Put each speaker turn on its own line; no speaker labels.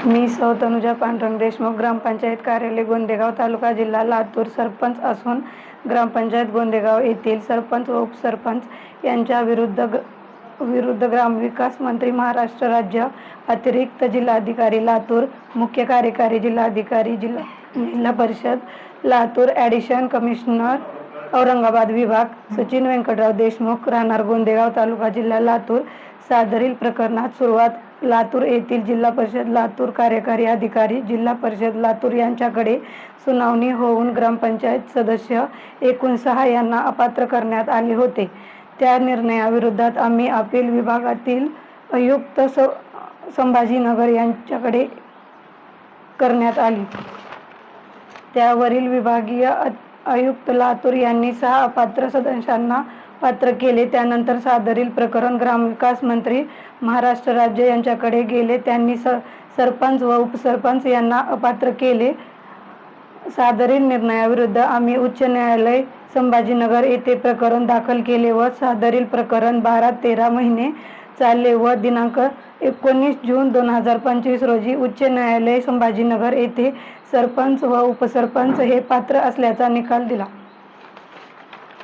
मी सौ तनुजा पांडुरंग देशमुख ग्रामपंचायत कार्यालय गोंदेगाव तालुका जिल्हा लातूर सरपंच असून ग्रामपंचायत गोंदेगाव येथील सरपंच व उपसरपंच यांच्या विरुद्ध ग विरुद्ध ग्रामविकास मंत्री महाराष्ट्र राज्य अतिरिक्त जिल्हाधिकारी लातूर मुख्य कार्यकारी जिल्हाधिकारी जिल्हा जिल्हा परिषद लातूर ॲडिशन कमिशनर औरंगाबाद विभाग सचिन व्यंकटराव देशमुख राहणार गोंदेगाव तालुका जिल्हा लातूर सादरील प्रकरणात सुरुवात लातूर येथील जिल्हा परिषद लातूर कार्यकारी अधिकारी जिल्हा परिषद लातूर यांच्याकडे सुनावणी होऊन ग्रामपंचायत सदस्य एकूण सहा यांना अपात्र करण्यात आले होते. त्या निर्णयाविरोधात आम्ही अपील विभागातील आयुक्त स संभाजीनगर यांच्याकडे करण्यात आली. त्यावरील विभागीय आयुक्त लातूर यांनी सहा अपात्र सदस्यांना पात्र केले. त्यानंतर सादरील प्रकरण ग्रामविकास मंत्री महाराष्ट्र राज्य यांच्याकडे गेले. त्यांनी स सरपंच व उपसरपंच यांना अपात्र केले. सादरील निर्णयाविरुद्ध आम्ही उच्च न्यायालय संभाजीनगर येथे प्रकरण दाखल केले व सादरील प्रकरण बारा तेरा महिने चालले व दिनांक एकोणीस जून दोन हजार पंचवीस रोजी उच्च न्यायालय संभाजीनगर येथे सरपंच व उपसरपंच हे पात्र असल्याचा निकाल दिला.